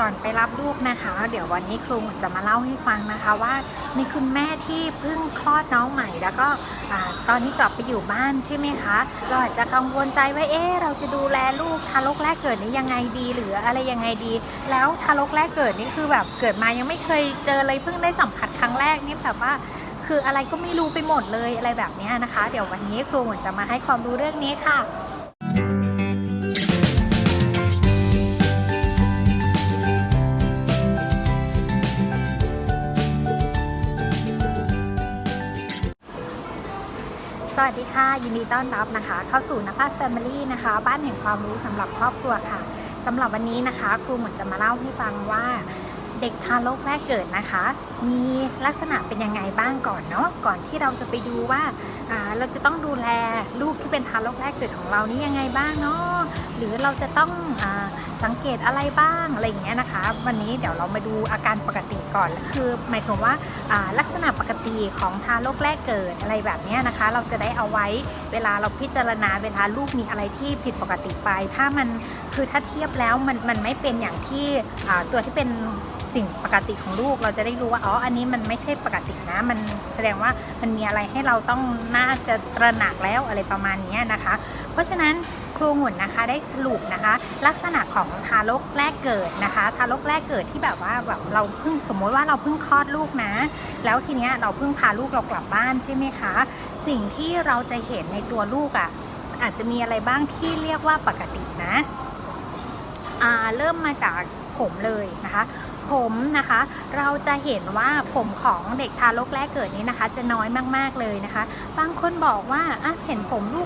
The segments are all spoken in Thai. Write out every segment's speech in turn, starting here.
ก่อนไปรับลูกนะคะ เดี๋ยววันนี้ครูจะมาเล่าให้ฟังนะคะว่ามีคุณแม่ที่เพิ่งคลอดน้องใหม่ แล้วก็ตอนนี้กลับไปอยู่บ้านใช่ไหมคะ เราอาจจะกังวลใจว่าเอ๊ะเราจะดูแลลูกทารกแรกเกิดนี้ยังไงดี หรืออะไรยังไงดี แล้วทารกแรกเกิดนี่คือแบบเกิดมายังไม่เคยเจอเลยเพิ่งได้สัมผัสครั้งแรกนี่แบบว่าคืออะไรก็ไม่รู้ไปหมดเลยอะไรแบบนี้นะคะ เดี๋ยววันนี้ครูจะมาให้ความรู้เรื่องนี้ค่ะ วัสดีค่ะ ยินดีต้อนรับนะคะ เข้าสู่นภัสแฟมิลี่นะคะ บ้านแห่งความรู้สำหรับครอบครัวค่ะสำหรับวันนี้นะคะ ครูหมดจะมาเล่าให้ฟังว่าเด็กทารกแรกเกิดนะคะ มีลักษณะเป็นยังไงบ้างก่อนเนาะก่อนที่เราจะไปดูว่าเราจะต้องดูแลลูกที่เป็นทารกแรกเกิดของเรานี่ยังไงบ้างเนาะ เราจะต้องอสังเกตอะไรบ้างอะไรอย่างเงี้ยนะคะ วันนี้เดี๋ยวเรามาดูอาการปกติก่อนคือหมายถึงว่าาลักษณะปกติของทารกแรกเกิดอะไรแบบเนี้ยนะคะ เราจะได้เอาไว้เวลาเราพิจารณาเวลาลูกมีอะไรที่ผิดปกติไป ถ้ามันคือถ้าเทียบแล้วมันมันไม่เป็นอย่างที่ตัวที่เป็นสิ่งปกติของลูกเราจะได้รู้ว่าอ๋ออันนี้มันไม่ใช่ปกตินะ มันแสดงว่ามันมีอะไรให้เราต้องน่าจะตระหนักแล้วอะไรประมาณนี้นะคะ เพราะฉะนั้น ครูหมุนนะคะได้สรุปนะคะ ลักษณะของทารกแรกเกิดนะคะ ทารกแรกเกิดที่แบบว่าแบบเราเพิ่งสมมติว่าเราเพิ่งคลอดลูกนะ แล้วทีเนี้ยเราเพิ่งพาลูกเรากลับบ้านใช่ไหมคะ สิ่งที่เราจะเห็นในตัวลูกอะ่ะอาจจะมีอะไรบ้างที่เรียกว่าปกตินะอ่าเริ่มมาจากผมเลยนะคะ ผมนะคะ เราจะเห็นว่าผมของเด็กทารกแรกเกิดนี้นะคะ จะน้อยมากๆเลยนะคะ บางคนบอกว่าอะเห็นผมลูก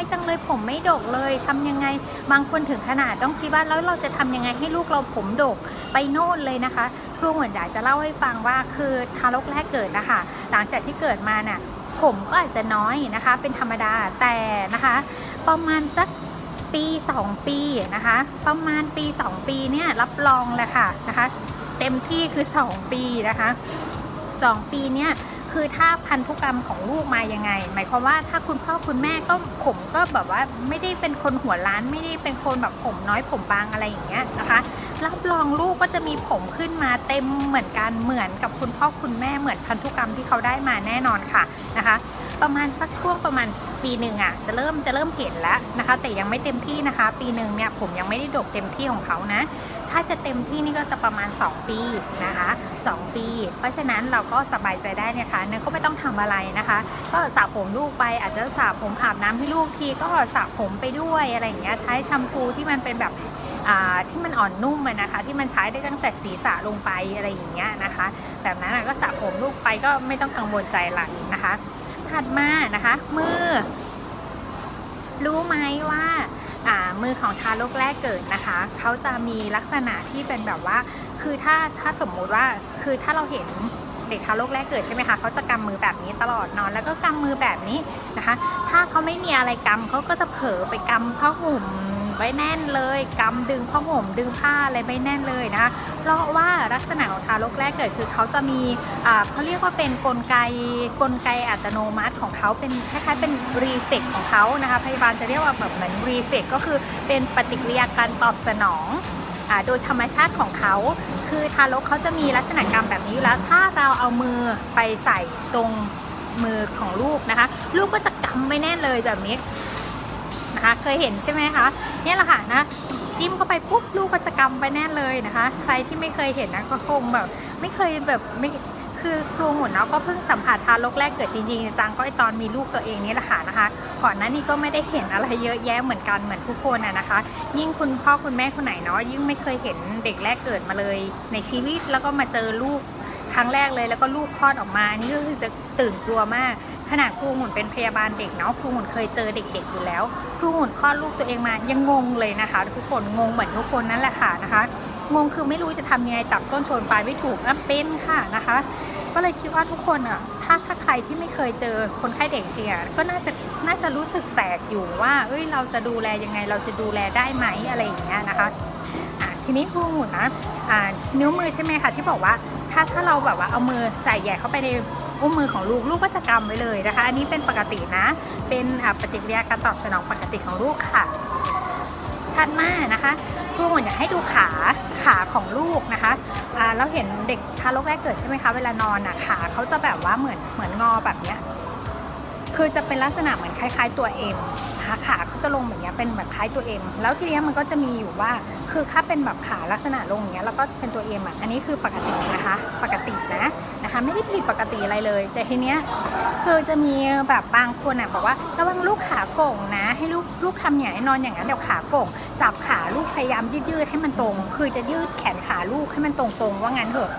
อยอ่จังเลยผมไม่ดกเลยทำยังไงบางคนถึงขนาดต้องคิดว่าแล้วเราจะทำยังไงให้ลูกเราผมดกไปโน่นเลยนะคะครูเหมือนอยากจะเล่าให้ฟังว่าคือทารกแรกเกิดนะคะหลังจากที่เกิดมาน่ะผมก็อาจจะน้อยนะคะ เป็นธรรมดาแต่นะคะ ประมาณสักปี 2 ปีนะคะ ประมาณปี 2 ปีเนี่ยรับรองแหละค่ะนะคะ เต็มที่คือ 2 ปีนะคะ 2 ปีเนี่ย คือถ้าพันธุกรรมของลูกมายังไง หมายความว่าถ้าคุณพ่อคุณแม่ก็ผมก็แบบว่าไม่ได้เป็นคนหัวล้าน ไม่ได้เป็นคนแบบผมน้อยผมบางอะไรอย่างเงี้ยนะคะรับรองลูกก็จะมีผมขึ้นมาเต็มเหมือนกันเหมือนกับคุณพ่อคุณแม่เหมือนพันธุกรรมที่เขาได้มาแน่นอนค่ะนะคะ ประมาณสักช่วงประมาณปีหนึ่งอะจะเริ่มจะเริ่มเห็นแล้วนะคะ แต่ยังไม่เต็มที่นะคะ ปีหนึ่งเนี่ยผมยังไม่ได้ดกเต็มที่ของเขานะ ถ้าจะเต็มที่นี่ก็จะประมาณ 2 ปีนะคะ 2 ปี เพราะฉะนั้นเราก็สบายใจได้เนะคะเนยก็ไม่ต้องทำอะไรนะคะ ก็สระผมลูกไปอาจจะสระผมอาบน้ำให้ลูกทีก็สระผมไปด้วยอะไรอย่างเงี้ยใช้แชมพูที่มันเป็นแบบอ่าที่มันอ่อนนุ่มนะคะ ที่มันใช้ได้ตั้งแต่ศีรษะลงไปอะไรอย่างเงี้ยนะคะ แบบนั้นก็สระผมลูกไปก็ไม่ต้องกังวลใจอะไรนะคะ ถัดมานะคะมือ รู้ไหมว่าามือของทารกแรกเกิดนะคะ เขาจะมีลักษณะที่เป็นแบบว่า คือถ้าถ้าสมมุติว่าคือถ้าเราเห็นเด็กทารกแรกเกิดใช่ไหมคะเขาจะกำมือแบบนี้ตลอดนอนแล้วก็กำมือแบบนี้นะคะ ถ้าเขาไม่มีอะไรกำเขาก็จะเผลอไปกำผ้าห่ม ไว้แน่นเลยกำดึงผ้าห่มดึงผ้าอะไรไว้แน่นเลยนะคะเพราะว่าลักษณะของทารกแรกเกิดคือเขาจะมีเขาเรียกว่าเป็นกลไกกลไกอัตโนมัติของเขาเป็นคล้ายๆเป็นรีเฟกของเขานะคะพยาบาลจะเรียกว่าแบบเหมือนรีเฟกก็คือเป็นปฏิกิริยาการตอบสนองอโดยธรรมชาติของเขา คือทารกเขาจะมีลักษณะกรรมแบบนี้อยู่แล้ว ถ้าเราเอามือไปใส่ตรงมือของลูกนะคะ ลูกก็จะกำไม่แน่นเลยแบบนี้ นะคะ เคยเห็นใช่ไหมคะเนี่ยแหละค่ะนะจิ้มเข้าไปปุ๊บลูกก็จะกำไปแน่นเลยนะคะ ใครที่ไม่เคยเห็นนะก็คงแบบ ไม่เคยแบบไม่คือครูหมุนเนาะก็เพิ่งสัมผัสทารกแรกเกิดจริงๆจังก็ไอตอนมีลูกตัวเองนี่แหละค่ะนะคะ ก่อนหน้านี้ก็ไม่ได้เห็นอะไรเยอะแยะเหมือนกันเหมือนทุกคนอะนะคะ ยิ่งคุณพ่อคุณแม่คนไหนเนาะยิ่งไม่เคยเห็นเด็กแรกเกิดมาเลยในชีวิตแล้วก็มาเจอลูกครั้งแรกเลยแล้วก็ลูกคลอดออกมานี่ก็คือจะตื่นกลัวมาก ขนาดครูหมุนเป็นพยาบาลเด็กเนาะครูหมุนเคยเจอเด็กๆอยู่แล้ว ครูหมุนคลอดลูกตัวเองมายังงงเลยนะคะ ทุกคนงงเหมือนทุกคนนั่นแหละค่ะนะคะงงคือไม่รู้จะทำยังไงตับต้นชนปลายไม่ถูกอะเป็นค่ะนะคะ ก็เลยคิดว่าทุกคนอะถ้าถ้าใครที่ไม่เคยเจอคนไข้เด็กจริงอะก็น่าจะน่าจะรู้สึกแปลกอยู่ว่า เอ้ยเราจะดูแลยังไงเราจะดูแลได้ไหมอะไรอย่างเงี้ยนะคะ ทีนี้ครูหมุนนะนิ้วมือใช่ไหมคะที่บอกว่าถ้าถ้าเราแบบว่าเอามือใส่ใหญ่เข้าไปในอุ้มมือของลูกลูกก็จะกำไว้เลยนะคะ อันนี้เป็นปกตินะ เป็นปฏิกิริยาการตอบสนองปกติของลูกค่ะถัดมานะคะครูหมุนอยากให้ดูขาขาของลูกนะคะเราเห็นเด็กทารกแรกเกิดใช่ไหมคะเวลานอนอะขาเขาจะแบบว่าเหมือนเหมือนงอแบบเนี้ยคือจะเป็นลักษณะเหมือนคล้าย ๆ ตัวเอ็มขาเขาจะลงแบบนี้เป็นแบบคล้ายตัวเอ็มแล้วทีนี้มันก็จะมีอยู่ว่า คือถ้าเป็นแบบขาลักษณะลงอย่างเงี้ยแล้วก็เป็นตัวเอ็มอะอันนี้คือปกตินะคะ ปกตินะนะคะ ไม่ได้ผิดปกติอะไรเลย แต่ทีเนี้ยคือจะมีแบบบางคนอะบอกว่าระวังลูกขาโก่งนะ ให้ลูกลูกทำอย่างให้นอนอย่างนั้นเดี๋ยวขาโก่งจับขาลูกพยายามยืดๆให้มันตรง คือจะยืดแขนขาลูกให้มันตรงๆว่างั้นเถอะ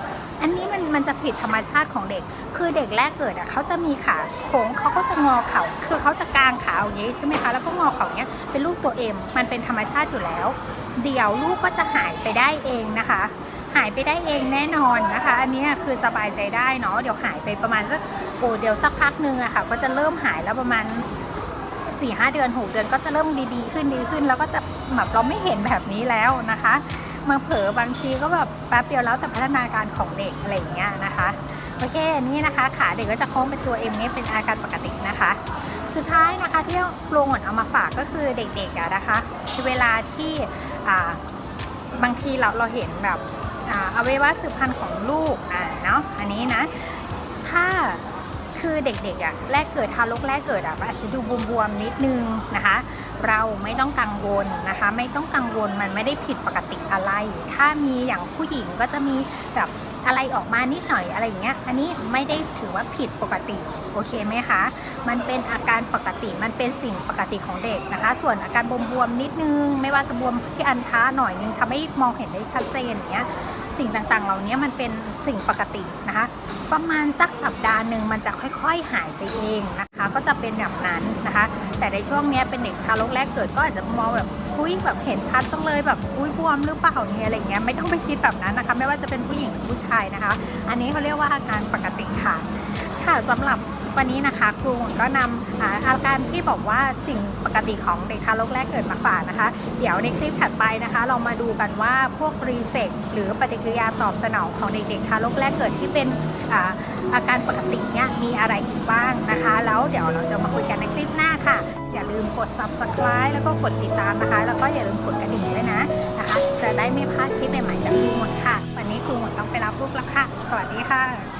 อันนี้มันมันจะผิดธรรมชาติของเด็ก คือเด็กแรกเกิดอะเขาจะมีขาโค้งเขาก็จะงอเข่าคือเขาจะกางขาอย่างนี้ใช่ไหมคะแล้วก็งอเข่าเนี้ยเป็นรูปตัวเอ็มมันเป็นธรรมชาติอยู่แล้ว เดี๋ยวลูกก็จะหายไปได้เองนะคะ หายไปได้เองแน่นอนนะคะ อันนี้คือสบายใจได้เนาะเดี๋ยวหายไปประมาณสักโอ้เดี๋ยวสักพักนึงอะค่ะ ก็จะเริ่มหายแล้วประมาณสี่ห้าเดือนหกเดือนก็จะเริ่มดีๆขึ้นดีขึ้น แล้วก็จะแบบเราไม่เห็นแบบนี้แล้วนะคะ มาเผลอบางทีก็แบบแป๊บเดียวแล้วแต่พัฒนาการของเด็กอะไรอย่างเงี้ยนะคะโอเคอันนี้นะคะขาเด็กก็จะโค้งเป็นตัวเอ็มนี่เป็นอาการปกตินะคะ สุดท้ายนะคะที่โปรงหนเอามาฝากก็คือเด็กๆอะนะคะ เวลาที่บางทีเราเราเห็นแบบอ่าอวัยวะสืบพันธุ์ของลูกอ่าเนาะอันนี้นะ ถ้าคือเด็กๆอะแรกเกิดทารกแรกเกิดอะอาจจะดูบวมๆนิดนึงนะคะ เราไม่ต้องกังวลนะคะ ไม่ต้องกังวลมันไม่ได้ผิดปกติอะไร ถ้ามีอย่างผู้หญิงก็จะมีแบบอะไรออกมานิดหน่อยอะไรอย่างเงี้ย อันนี้ไม่ได้ถือว่าผิดปกติโอเคไหมคะ มันเป็นอาการปกติ มันเป็นสิ่งปกติของเด็กนะคะ ส่วนอาการบวมๆนิดนึง ไม่ว่าจะบวมที่อันท้าหน่อยนึงทำให้มองเห็นได้ชัดเจนอย่างเงี้ย สิ่งต่างๆ เหล่านี้มันเป็นสิ่งปกตินะคะ ประมาณสักสัปดาห์หนึ่งมันจะค่อยๆหายไปเองนะคะ ก็จะเป็นแบบนั้นนะคะ แต่ในช่วงนี้เป็นเด็กทารกแรกเกิดก็อาจจะมองแบบอุ้ยแบบเห็นชัดจังเลยแบบอุ้ยบวมหรือเปล่าเนี่ยอะไรเงี้ยไม่ต้องไปคิดแบบนั้นนะคะ ไม่ว่าจะเป็นผู้หญิงหรือผู้ชายนะคะ อันนี้เขาเรียกว่าอาการปกติค่ะค่ะสำหรับ วันนี้นะคะครูก็นำอาการที่บอกว่าสิ่งปกติของเด็กทารกแรกเกิดมาฝากนะคะ เดี๋ยวในคลิปถัดไปนะคะ เรามาดูกันว่าพวกรีเฟกหรือปฏิกิริยาตอบสนองของเด็กๆทารกแรกเกิดที่เป็นอาอาการปกติเนี่ยมีอะไรอีกบ้างนะคะ แล้วเดี๋ยวเราจะมาคุยกันในคลิปหน้าค่ะ อย่าลืมกด subscribe แล้วก็กดติดตามนะคะ แล้วก็อย่าลืมกดกระดิ่งด้วยนะนะคะ จะได้ไม่พลาดคลิปใหม่ๆจากครูหมดค่ะ วันนี้ครูหมดต้องไปรับลูกแล้วค่ะ สวัสดีค่ะ